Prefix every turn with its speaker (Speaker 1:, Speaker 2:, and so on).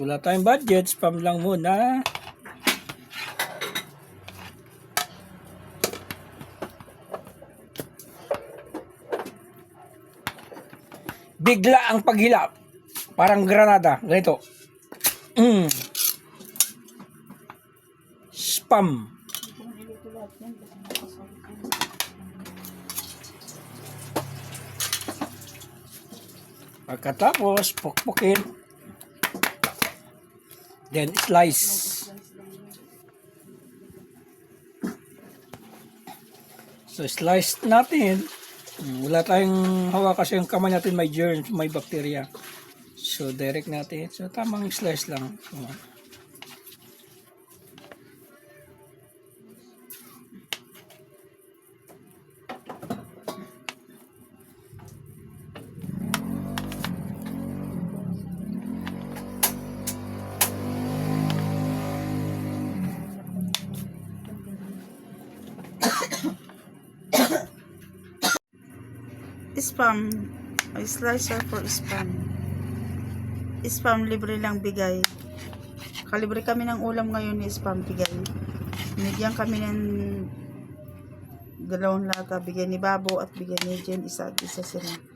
Speaker 1: Wala tayong budget, spam lang muna. Bigla ang paghilap. Parang granada. Ganito. Mm. Spam. Pagkatapos, pukpukin. Then, slice. So, slice natin. Wala tayong hawa kasi yung kamay natin may germs, may bacteria. So, direct natin. So, tamang slice lang. Oh.
Speaker 2: Spam. May slicer for spam. Spam libre lang bigay. Kalibre kami ng ulam ngayon ni spam bigay. Binigyan kami ng dalawang lata. Bigay ni Babo at bigay ni Jen. Isa at isa sila.